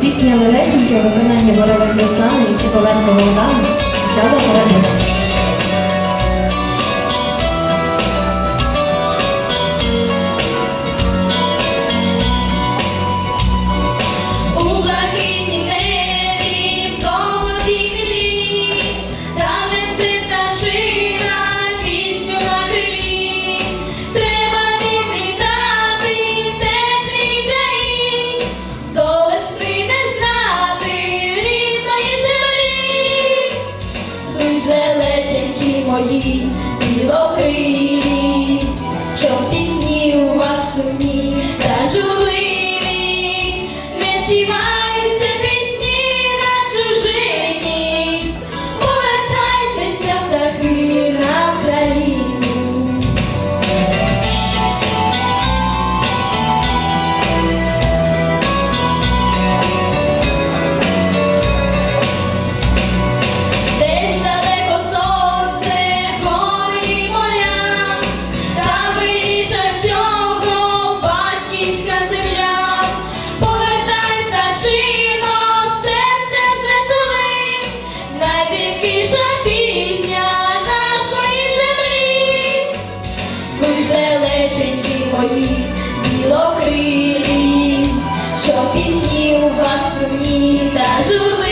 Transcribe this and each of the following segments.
Пісня Лелеченка, виконання Борових Руслани і Чіповенко Володана, почала повернення. сумні та журналі.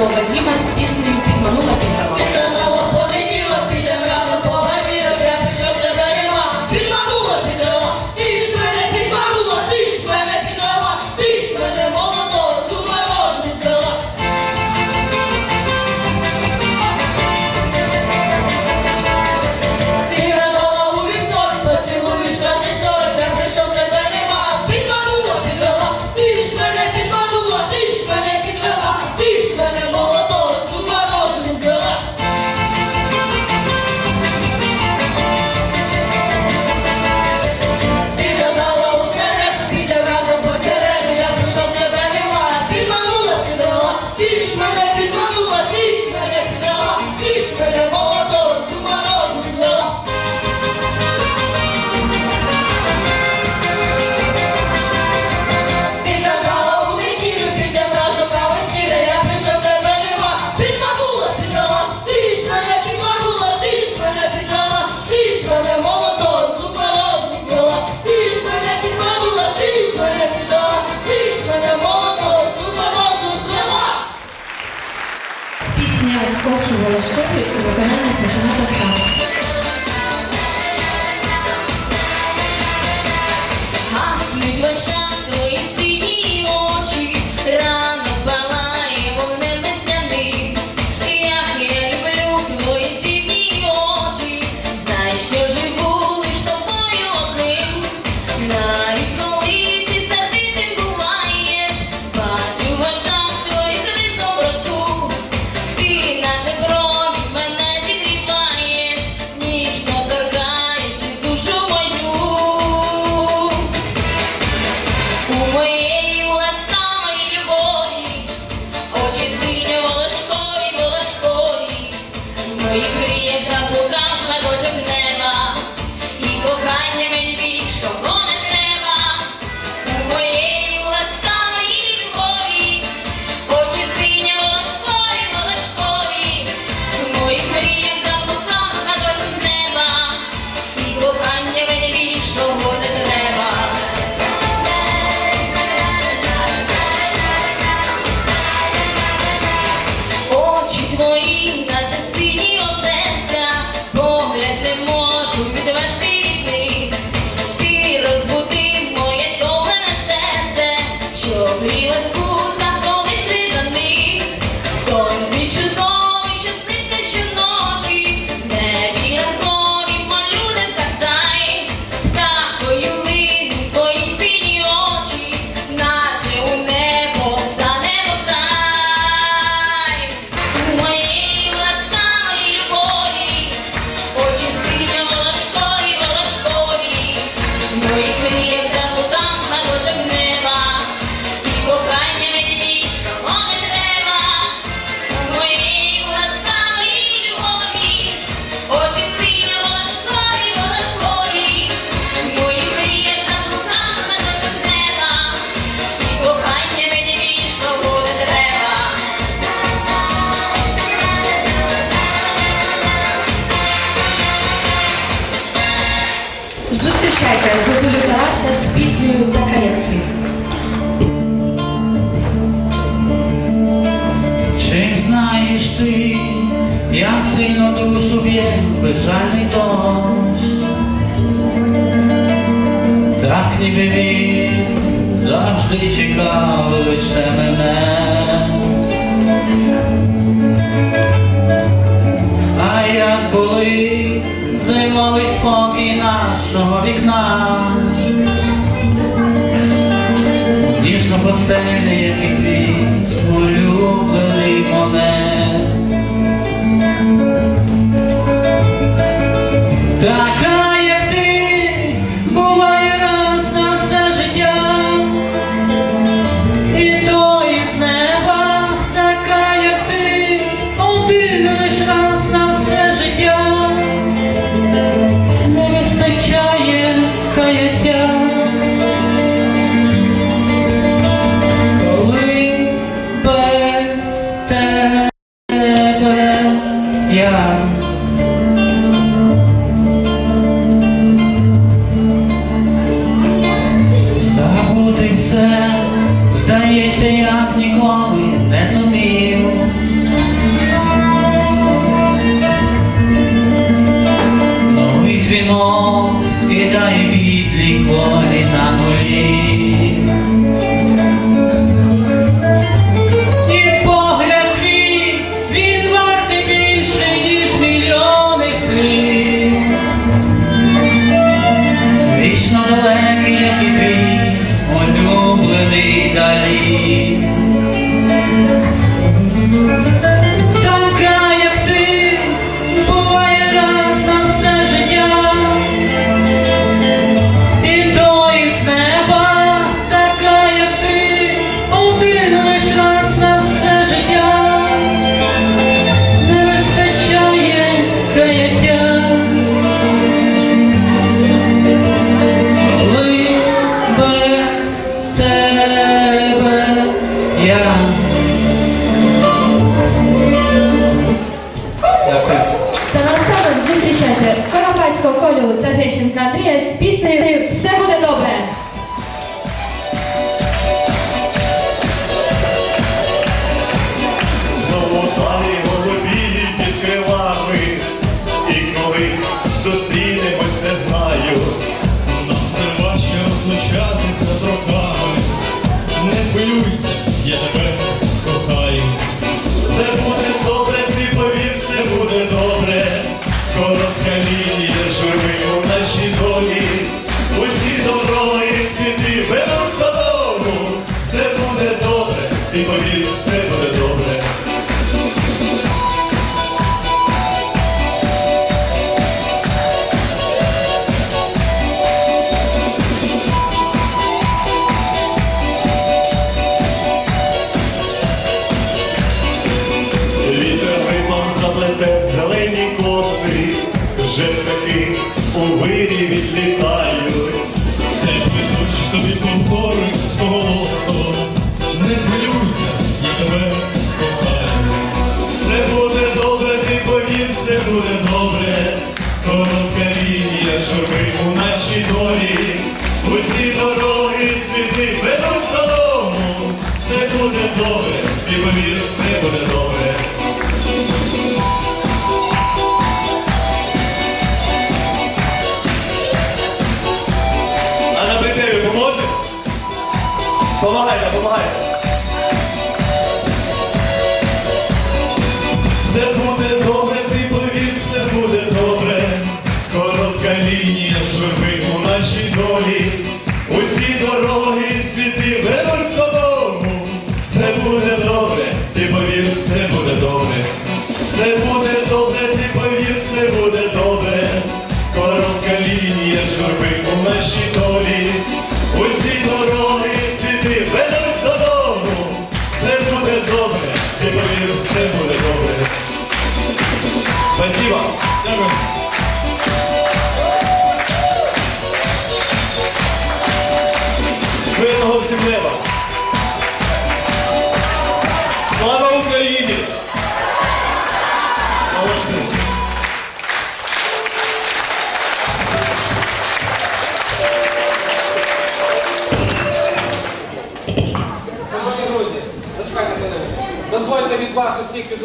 Солов'їва з піснею під минуле Зустрічайте Зозулю Тараса з піснею така як ти. Чи знаєш ти, як сильно душу б'є безжальний дощ? Так ніби він завжди чекав лише мене. нашого вікна, ніжно постелі, як і твій. Senhor. Ali. все буде добре, ти повір, все буде добре, коротка лінія журби у нашій долі, усі дороги світи ведуть додому, все буде добре, ти повір, все буде добре. Спасибо. Дякую. Мирного всім неба. Слава Україні!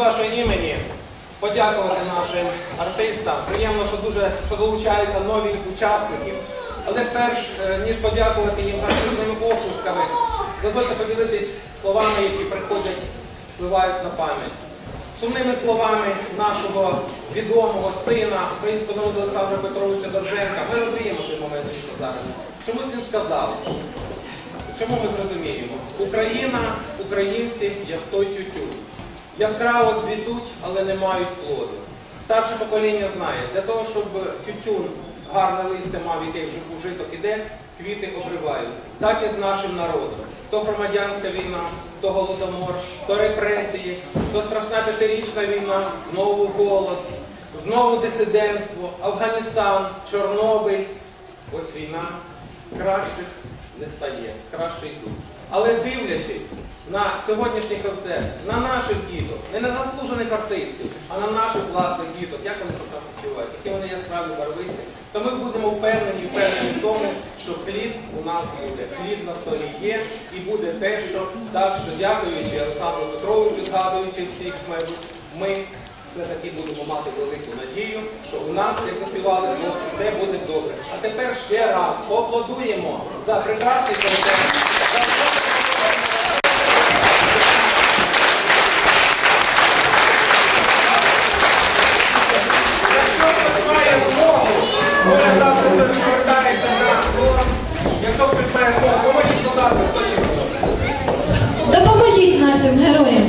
Вашого імені подякувати нашим артистам. Приємно, що дуже що долучаються нові учасники. Але перш е, ніж подякувати їм гарними оплесками, дозвольте поділитись словами, які приходять, впливають на пам'ять. Сумними словами нашого відомого сина, українського народу Олександра Петровича Довженка. Ми розуміємо цей момент, що зараз. Чомусь він сказав. Чому ми зрозуміємо? Україна, українці, як той тютюн. Яскраво цвітуть, але не мають плоду. Старше покоління знає, для того, щоб тютюн гарне листя мав, вже ужиток іде, квіти обривають. Так і з нашим народом. То громадянська війна, то голодомор, то репресії, то страшна п'ятирічна війна, знову голод, знову дисидентство, Афганістан, Чорнобиль. Ось війна кращих не стає, краще йдуть. Але дивлячись на сьогоднішній концерт, на наших діток, не на заслужених артистів, а на наших власних діток, як вони тут співають, які вони яскраві барвисті, то ми будемо впевнені, впевнені в тому, що хліб у нас буде. Хліб на столі є і буде те, що так, що дякуючи Олександру Петровичу, згадуючи всіх, ми все-таки будемо мати велику надію, що у нас, як заспівали, все буде добре. А тепер ще раз поаплодуємо за прекрасний концерт. heroin.